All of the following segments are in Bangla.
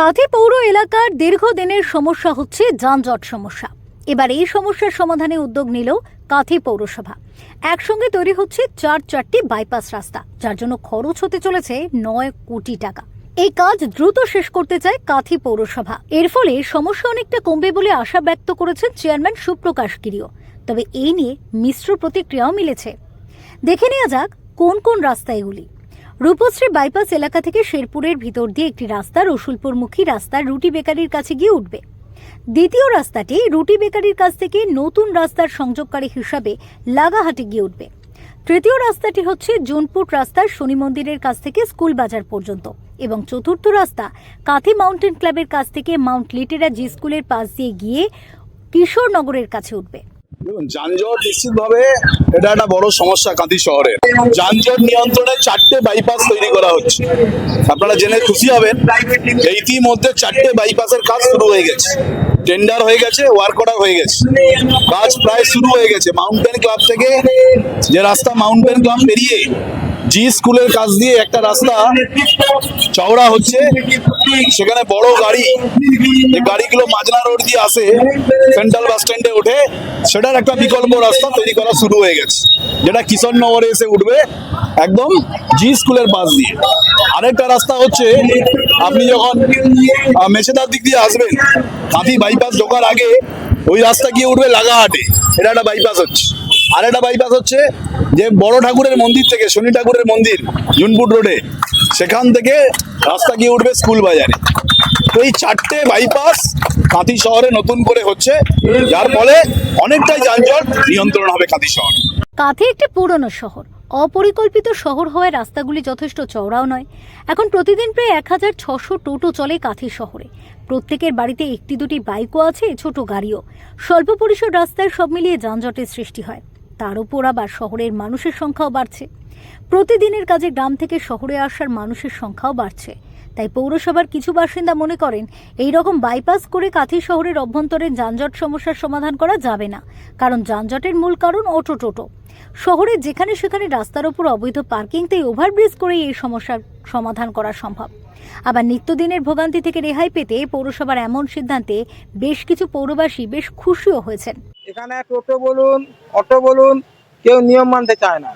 কাঁথি পৌর এলাকার দীর্ঘদিনের সমস্যা হচ্ছে যানজট সমস্যা। এবার এই সমস্যার সমাধানে উদ্যোগ নিল কাঁথি পৌরসভা। একসঙ্গে তৈরি হচ্ছে চার চারটি বাইপাস রাস্তা, যার জন্য খরচ হতে চলেছে নয় কোটি টাকা। এই কাজ দ্রুত শেষ করতে চায় কাঁথি পৌরসভা। এর ফলে সমস্যা অনেকটা কমবে বলে আশা ব্যক্ত করেছেন চেয়ারম্যান সুপ্রকাশ গিরিও। তবে এই নিয়ে মিশ্র প্রতিক্রিয়াও মিলেছে। দেখে নেওয়া যাক কোন কোন রাস্তা এগুলি। রূপশ্রী বাইপাস এলাকা থেকে শেরপুরের ভিতর দিয়ে একটি রাস্তা রসুলপুরমুখী রাস্তা রুটি বেকারির কাছে গিয়ে উঠবে। দ্বিতীয় রাস্তাটি রুটি বেকারির কাছ থেকে নতুন রাস্তার সংযোগকারী হিসাবে লাগাহাটে গিয়ে উঠবে। তৃতীয় রাস্তাটি হচ্ছে জোনপুর রাস্তার শনি মন্দিরের কাছ থেকে স্কুল বাজার পর্যন্ত এবং চতুর্থ রাস্তা কাথি মাউন্টেন ক্লাবের কাছ থেকে মাউন্ট লিটেরা জি স্কুলের পাশ দিয়ে গিয়ে কিশোরনগরের কাছে উঠবে। দেখুন, যানজট নিশ্চিতভাবে এটা একটা বড় সমস্যা কাঁথি শহরে। যানজট নিয়ন্ত্রণে চারটে বাইপাস তৈরি করা হচ্ছে। আপনারা জেনে খুশি হবেন, ইতিমধ্যে চারটে বাইপাসের কাজ শুরু হয়ে গেছে। টেন্ডার হয়ে গেছে ওয়ার্ক অর্ডার হয়ে গেছে। কাজ প্রায় শুরু হয়ে গেছে। মাউন্টেন ক্লাব থেকে যে রাস্তা মাউন্টেন ক্লাব পেরিয়ে জি স্কুলের কাছ দিয়ে একটা রাস্তা চওড়া হচ্ছে। সেখানে বড় গাড়ি। যে গাড়িগুলো মাজনা রোড দিয়ে আসে, সেন্ট্রাল বাস স্ট্যান্ডে ওঠে। সেটার একটা বিকল্প রাস্তা তৈরি করা শুরু হয়ে গেছে, যেটা কিশোরনগরে এসে উঠবে একদম জি স্কুলের পাশ দিয়ে। আরেকটা রাস্তা হচ্ছে, আপনি যখন মেছেদার দিক দিয়ে আসবেন কাঁথি বাইপাস ঢোকার আগে, ওই রাস্তা গিয়ে উঠবে লাগাহাটে। এটা একটা বাইপাস হচ্ছে। আর একটা বাইপাস হচ্ছে যে বড় ঠাকুরের মন্দির থেকে, শনি ঠাকুরের মন্দির জুনপুর রোডে। সেখান থেকে রাস্তা গিয়ে উঠবে স্কুল বাজারে। তো এই চারটে বাইপাস কাঁথি শহরে নতুন করে হচ্ছে। যার ফলে অনেকটাই যানজট নিয়ন্ত্রণ হবে কাঁথি শহর। কাঁথি একটি পুরনো শহর। অপরিকল্পিত শহর হওয়ায় রাস্তাগুলি যথেষ্ট চওড়াও নয়। এখন প্রতিদিন প্রায় এক হাজার ছশো টোটো চলে কাঁথি শহরে। প্রত্যেকের বাড়িতে একটি দুটি বাইকও আছে, ছোট গাড়িও। স্বল্প পরিসর রাস্তায় সব মিলিয়ে যানজটের সৃষ্টি হয়। তার উপর আবার শহরের মানুষের সংখ্যাও বাড়ছে। প্রতিদিনের কাজে গ্রাম থেকে শহরে আসার মানুষের সংখ্যাও বাড়ছে। তাই পৌরসভার কিছু বাসিন্দা মনে করেন, এই রকম বাইপাস করে কাঁথি শহরের অভ্যন্তরে যানজট সমস্যার সমাধান করা যাবে না, কারণ যানজটের মূল কারণ অটো টোটো। শহরে যেখানে সেখানে রাস্তার ওপর অবৈধ পার্কিং তাই ওভারব্রিজ করেই এই সমস্যার সমাধান করা সম্ভব। আবার নিত্যদিনের ভোগান্তি থেকে রেহাই পেতে পৌরসভার এমন সিদ্ধান্তে বেশ কিছু পৌরবাসী বেশ খুশিও হয়েছেন। এখানে টোটো বলুন, অটো বলুন, কেউ নিয়ম মানতে চায় না।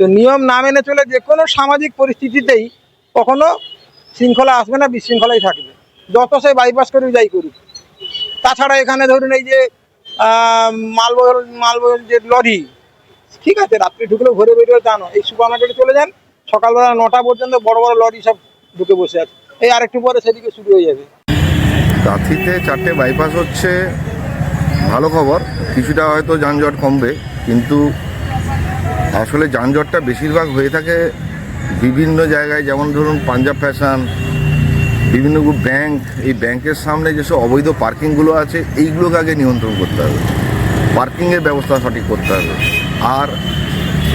তো নিয়ম না মেনে চলে যে কোনো সামাজিক পরিস্থিতিতেই কখনো শৃঙ্খলা আসবে না বিশৃঙ্খলাই থাকবে। যত সে বাইপাস করে যাই করুক। তাছাড়া এখানে ধরুন এই যে আহ, মালবহর মালবহর যে লরি ঠিক আছে রাত্রি ঢুকলেও ঘরে বেরিয়ে জানো এই সুপার মার্কেটে চলে যান সকালবেলা নটা পর্যন্ত বড় বড় লরি সব ঢুকে বসে আছে। এই আরেকটু পরে সেদিকে শুরু হয়ে যাবে। কাঁথিতে চারটে বাইপাস হচ্ছে ভালো খবর কিছুটা হয়তো যানজট কমবে কিন্তু আসলে যানজটটা বেশিরভাগ হয়ে থাকে বিভিন্ন জায়গায় যেমন ধরুন পাঞ্জাব ফ্যাশন বিভিন্ন ব্যাংক এই ব্যাংকের সামনে যেসব অবৈধ পার্কিংগুলো আছে এইগুলোকে আগে নিয়ন্ত্রণ করতে হবে। পার্কিংয়ের ব্যবস্থা সঠিক করতে হবে। আর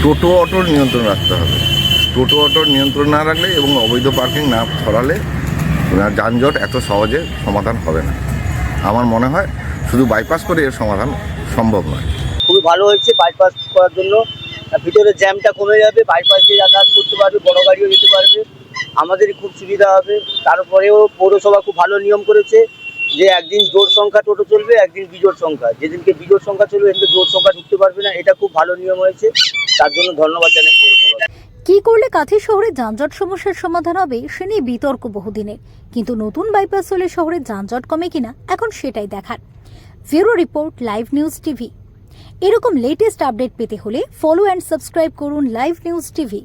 টোটো অটোর নিয়ন্ত্রণ রাখতে হবে। টোটো অটোর নিয়ন্ত্রণ না রাখলে এবং অবৈধ পার্কিং না আর যানজট এত সহজে সমাধান হবে না। আমার মনে হয় শুধু বাইপাস করে এর সমাধান সম্ভব নয়। খুবই ভালো হয়েছে বাইপাস করার জন্য। ভিতরে জ্যামটা কমে যাবে বাইপাস দিয়ে যাতায়াত করতে পারবে, বড় গাড়িও যেতে পারবে, আমাদেরই খুব সুবিধা হবে। তারপরেও পৌরসভা খুব ভালো নিয়ম করেছে যে একদিন জোর সংখ্যা টোটো চলবে, একদিন বিজোড় সংখ্যা। যেদিনকে বিজোড় সংখ্যা চলবে, সেদিনকে জোর সংখ্যা ঢুকতে পারবে না, এটা খুব ভালো নিয়ম হয়েছে। তার জন্য ধন্যবাদ জানাই পৌরসভা কি করলে কাঁথি শহরে যানজট সমস্যার সমাধান হবে, সে নিয়ে বিতর্ক বহুদিনের কিন্তু নতুন বাইপাস হলে শহরে যানজট কমে কিনা, এখন সেটাই দেখার। Bureau report live news TV এরকম লেটেস্ট আপডেট পেতে হলে ফলো অ্যান্ড সাবস্ক্রাইব করুন লাইভ নিউজ টিভি